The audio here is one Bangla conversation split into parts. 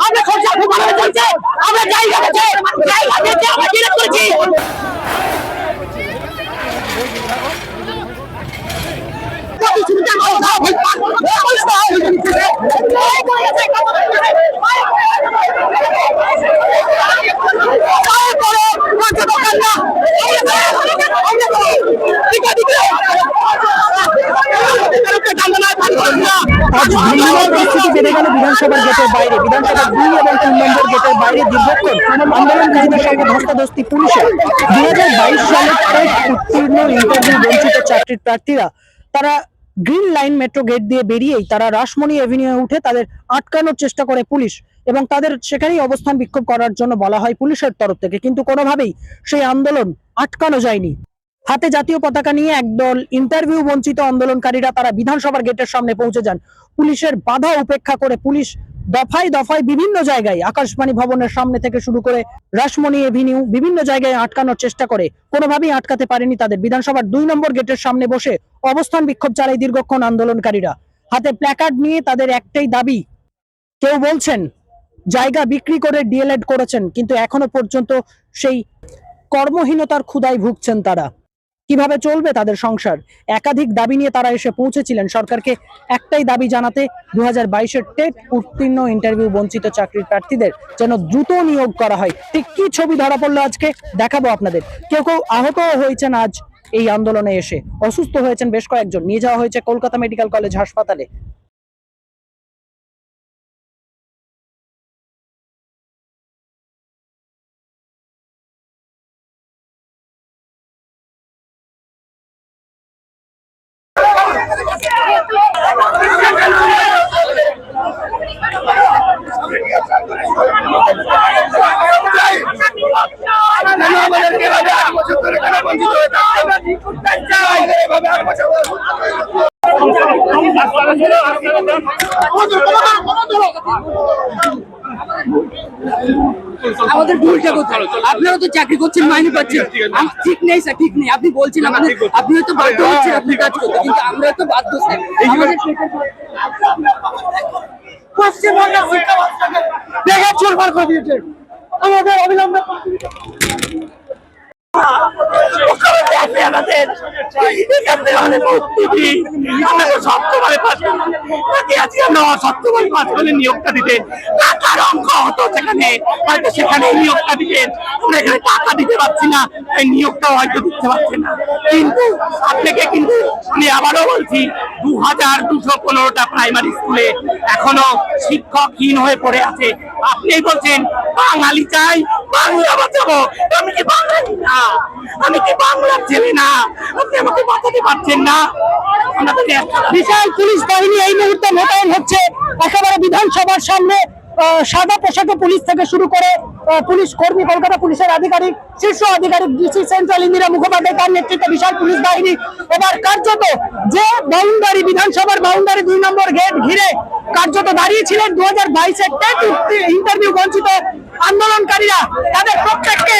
আমরা খরচা খুব ভালো চলছে আমরা জায়গা আছে জায়গা আছে আমরা বিরোধ করেছি আজ ধন্যবাদ পরিস্থিতি বেড়ে গেল বিধানসভার গেটের বাইরে। বিধানসভার দুই এবং তিন নম্বর গেটের বাইরে দীর্ঘক্ষণ আন্দোলনকারীদের সঙ্গে ধস্তাধস্তি পুলিশের। দুই হাজার বাইশ সালে উত্তীর্ণ ইন্টারভিউ বঞ্চিত চাকরির প্রার্থীরা তারা গ্রিন লাইন মেট্রো গেট দিয়ে বেরিয়েই তারা রাসমণি এভিনিউ উঠে তাদের আটকানোর চেষ্টা করে পুলিশ এবং তাদের সেখানেই অবস্থান বিক্ষোভ করার জন্য বলা হয় পুলিশের তরফ থেকে। কিন্তু কোনোভাবেই সেই আন্দোলন আটকানো যায়নি। হাতে জাতীয় পতাকা নিয়ে একদল ইন্টারভিউ বঞ্চিত আন্দোলনকারীরা তারা বিধানসভার গেটের সামনে পৌঁছে যান। পুলিশের বাধা উপেক্ষা করে পুলিশ দফায় দফায় বিভিন্ন জায়গায় আকাশবাণী ভবনের সামনে থেকে শুরু করে রাসমণি এভিনিউ বিভিন্ন জায়গায় আটকানোর চেষ্টা করে। কোনোভাবেই আটকাতে পারেনি তাদের বিধানসভার দুই নম্বর গেটের সামনে বসে অবস্থান বিক্ষোভ চালায় দীর্ঘক্ষণ আন্দোলনকারীরা। হাতে প্ল্যাকার্ড নিয়ে তাদের একটাই দাবি, কেউ বলছেন, জায়গা বিক্রি করে ডিএলএড করেছেন, কিন্তু এখনও পর্যন্ত সেই কর্মহীনতার ক্ষুদায় ভুগছেন তারা। কীভাবে চলবে তাদের সংসার? একাধিক দাবি নিয়ে তারা এসে পৌঁছেছিলেন সরকারকে। একটাই দাবি জানাতে দু হাজার বাইশের টেট উত্তীর্ণ ইন্টারভিউ বঞ্চিত চাকরির প্রার্থীদের যেন দ্রুত নিয়োগ করা হয়। ঠিক কি ছবি ধরা পড়ল আজকে? দেখাবো আপনাদের। কেউ কেউ আহত হয়েছেন আজ এই আন্দোলনে এসে। অসুস্থ হয়েছেন বেশ কয়েকজন। নিয়ে যাওয়া হয়েছে কলকাতা মেডিকেল কলেজ হাসপাতালে কেন আমাদেরকে এভাবে আট বছর ধরে কেন বঞ্চিত হয়ে থাকতে হবে? আমাদের ভুলটা কোথায়? আপনারা তো চাকরি করছেন মাইনে পাচ্ছেন। আম- ঠিক নেই স্যার ঠিক নেই। আপনি বলছেন আমাদের আপনি হয়তো বাধ্য হচ্ছেন আপনি কাজ করতে কিন্তু আমরা তো বাধ্য স্যার। পশ্চিমবঙ্গের শিক্ষা ব্যবস্থাকে বেকার চুরমার করে দিয়েছে। আমাদের অবিলম্বে হতো সেখানে হয়তো নিয়োগটা দিতেন আমরা এখানে টাকা দিতে পারছি না নিয়োগটাও হয়তো না কিন্তু আপনাকে কিন্তু আমি আবারও বলছি দু হাজার দুশো পনেরোটা প্রাইমারি স্কুলে এখনও শিক্ষকহীন হয়ে পড়ে আছে আপনি বলছেন, বাঙালি চাই, বাংলা বাঁচাবো। আমি কি বাঙালি না? আমি কি বাংলার ছেলে না? আপনি আমাকে বাঁচাতে পারছেন না। বিশাল পুলিশ বাহিনী এই মুহূর্তে মোতায়েন হচ্ছে। একেবারে বিধানসভার সামনে সাদা পোশাকে পুলিশ থেকে শুরু করে পুলিশ কর্মী, কলকাতা পুলিশের আধিকারিক, শীর্ষ আধিকারিক ডিসি সেন্ট্রাল ইন্দিরা মুখোপাধ্যায় তার নেতৃত্বে বিশাল পুলিশ বাহিনী এবার কার্যত যে বাউন্ডারি, বিধানসভার বাউন্ডারি দুই নম্বর গেট ঘিরে কার্যত দাঁড়িয়েছিলেন দু হাজার বাইশের ইন্টারভিউ বঞ্চিত আন্দোলনকারীরা। তাদের প্রত্যেককে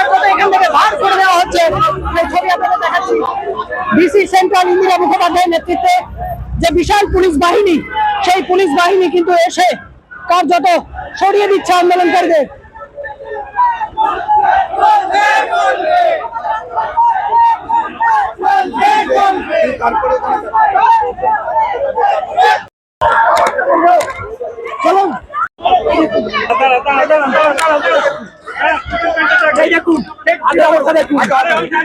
আপনারা এখান থেকে বার করে দেওয়া হচ্ছে। ছবি আপনাদের দেখাচ্ছি। ডিসি সেন্ট্রাল ইন্দিরা মুখোপাধ্যায়ের নেতৃত্বে যে বিশাল পুলিশ বাহিনী, সেই পুলিশ বাহিনী কিন্তু এসে কার্যত সরিয়ে দিচ্ছে আন্দোলনকারীদের। চলুন।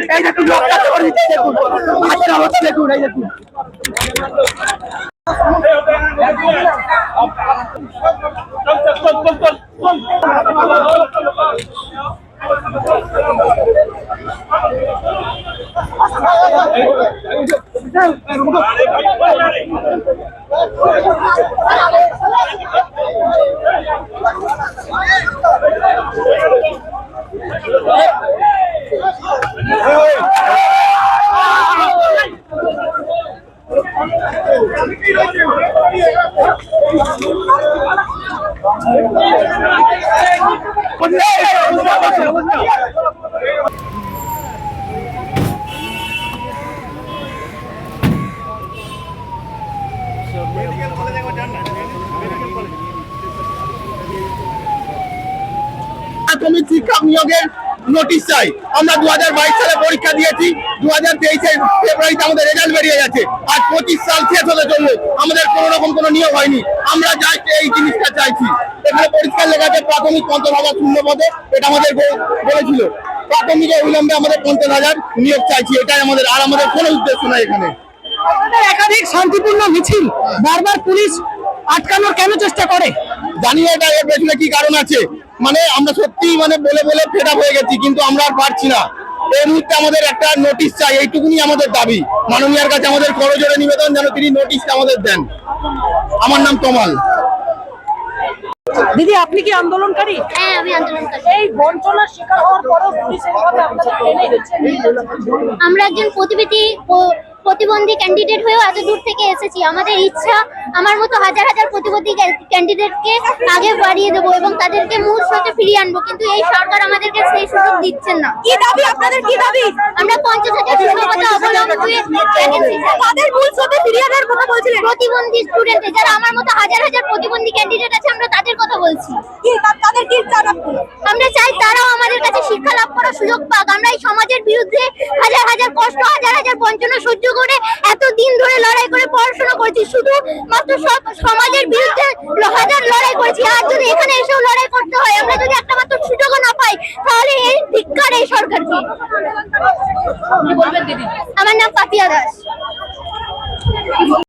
এই দেখুন আগে অবস্থা দেখুন দেখুন এই দেখুন করে দিচ্ছে দেখুন হাতের অবস্থা দেখুন এই দেখুন প্রাথমিক শিক্ষক নিয়োগের নোটিশ চাই। আমরা দু সালে পরীক্ষা দিয়েছি দু হাজার তেইশে ফেব্রুয়ারিতে আমাদের রেজাল্ট বেরিয়ে গেছে। আর পঁচিশ সাল শেষ হতে চলল। আমাদের কোনো রকম কোনো নিয়োগ হয়নি। আমরা যাই এই জিনিসটা চাইছি। এখানে পরিষ্কার লেখা আছে, প্রাথমিক পঞ্চাশ হাজার শূন্য পদে। এটা আমাদের বলেছিল। প্রাথমিকে অবিলম্বে আমাদের পঞ্চাশ হাজার নিয়োগ চাইছি। এটাই আমাদের আর আমাদের কোনো উদ্দেশ্য নাই এখানে। একাধিক শান্তিপূর্ণ মিছিল বারবার পুলিশ আটকানোর কেন চেষ্টা করে? জানি এটা এর পেছনে কি কারণ আছে? মানে আমরা সত্যি মানে বলে বলে ফেড হয়ে গেছি কিন্তু আমরা আর পারছি না। এই মুহূর্তে আমাদের একটা নোটিশ চাই এইটুকুনি আমাদের দাবি। মাননীয়ার কাছে আমাদের করজোরে নিবেদন যেন তিনি নোটিশটা আমাদের দেন। আমার নাম তমাল। দিদি আপনি কি আন্দোলনকারী? হ্যাঁ আমি আন্দোলন করি এই বঞ্চনার শিকার হওয়ার পরেও পুলিশ এইভাবে আপনাদের টেনে আমরা একজন প্রতিবেদী প্রতিবন্ধী ক্যান্ডিডেট হয়েও এত দূর থেকে এসেছি। আমাদের ইচ্ছা আমার মতো হাজার হাজার প্রতিবন্ধী ক্যান্ডিডেটকে আগে বাড়িয়ে দেবো এবং তাদেরকে মূল স্রোতে ফিরিয়ে আনব। কিন্তু এই সরকার আমাদেরকে সেই সুযোগ দিচ্ছেন না। কি দাবি? আপনাদের কি দাবি? আমরা পঞ্চাশ হাজার শিক্ষকতা অবলম্বনে প্রতিবন্ধী স্টুডেন্ট যারা আমার মতো হাজার হাজার প্রতিবন্ধী ক্যান্ডিডেট আছে আমরা তাদের কথা বলছি। আমরা চাই তারাও আমাদের কাছে শিক্ষা লাভ করার সুযোগ পাক। আমরা এই সমাজের বিরুদ্ধে হাজার হাজার কষ্ট হাজার হাজার বঞ্চনা সহ্য করে এত দিন ধরে লড়াই করে পড়াশোনা করেছি। শুধু মাত্র সব সমাজের বিরুদ্ধে হাজার লড়াই করেছি। আর যদি এখানে এসেও লড়াই করতে হয় আমরা যদি একটা মাত্র সুযোগও না পাই তাহলে এই ধিক্কার এই সরকারকে আমার নাম পাতিয়া দাস।